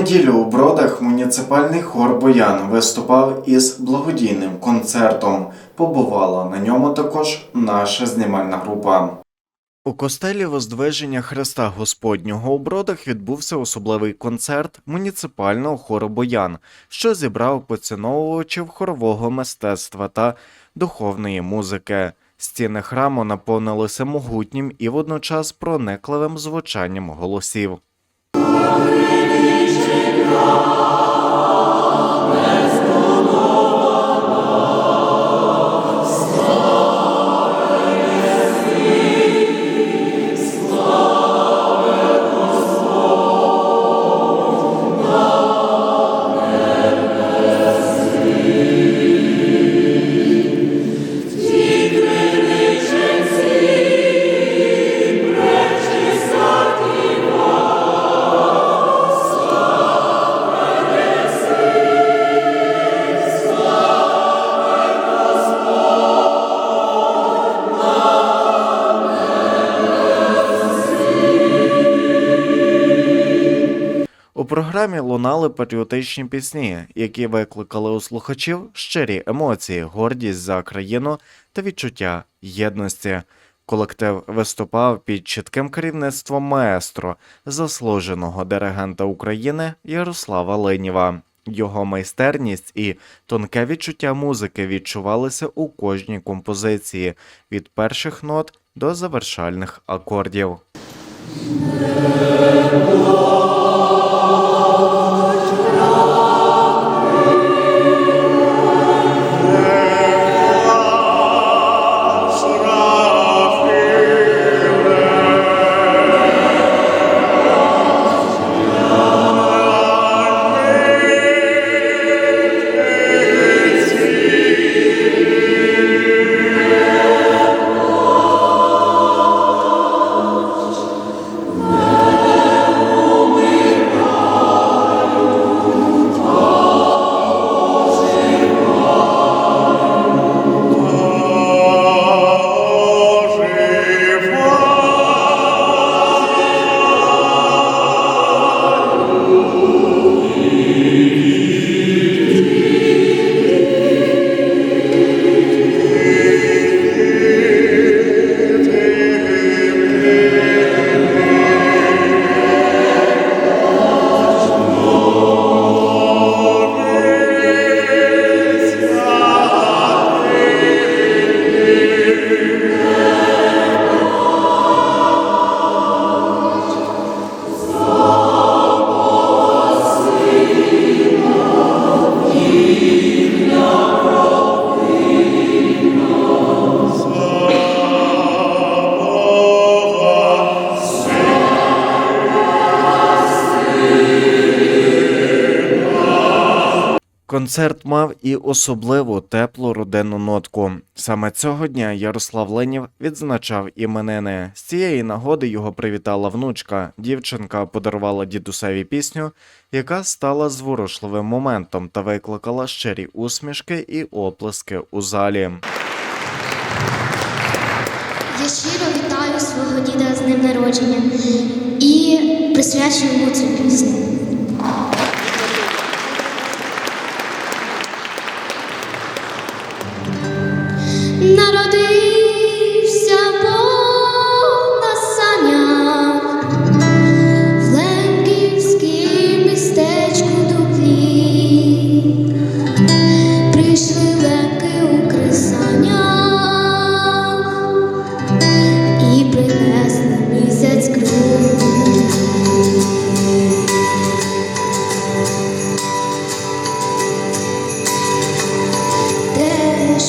неділю у Бродах муніципальний хор Боян виступав із благодійним концертом. Побувала на ньому також наша знімальна група. У костелі Воздвиження Христа Господнього у Бродах відбувся особливий концерт муніципального хору Боян, що зібрав поціновувачів хорового мистецтва та духовної музики. Стіни храму наповнилися могутнім і водночас проникливим звучанням голосів. Програмі лунали патріотичні пісні, які викликали у слухачів щирі емоції, гордість за країну та відчуття єдності. Колектив виступав під чітким керівництвом маестро, заслуженого диригента України Ярослава Ленєва. Його майстерність і тонке відчуття музики відчувалися у кожній композиції від перших нот до завершальних акордів. Концерт мав і особливу теплу родинну нотку. Саме цього дня Ярослав Ленів відзначав іменини. З цієї нагоди його привітала внучка. Дівчинка подарувала дідусеві пісню, яка стала зворушливим моментом та викликала щирі усмішки і оплески у залі. Я щиро вітаю свого діда з днем народження і присвячую йому цю пісню.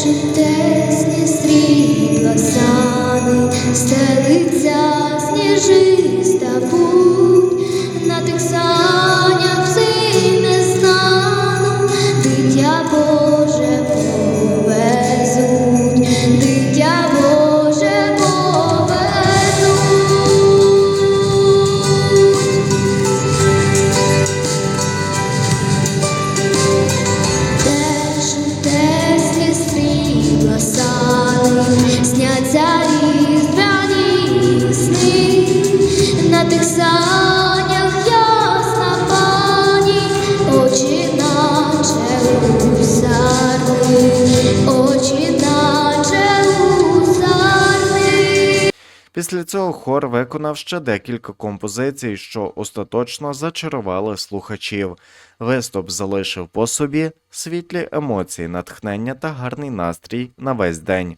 Чудесні світла сани, стелиться сніжиста путь, на тих санях всі не стану, дитя Бог. Після цього хор виконав ще декілька композицій, що остаточно зачарували слухачів. Виступ залишив по собі світлі емоції, натхнення та гарний настрій на весь день.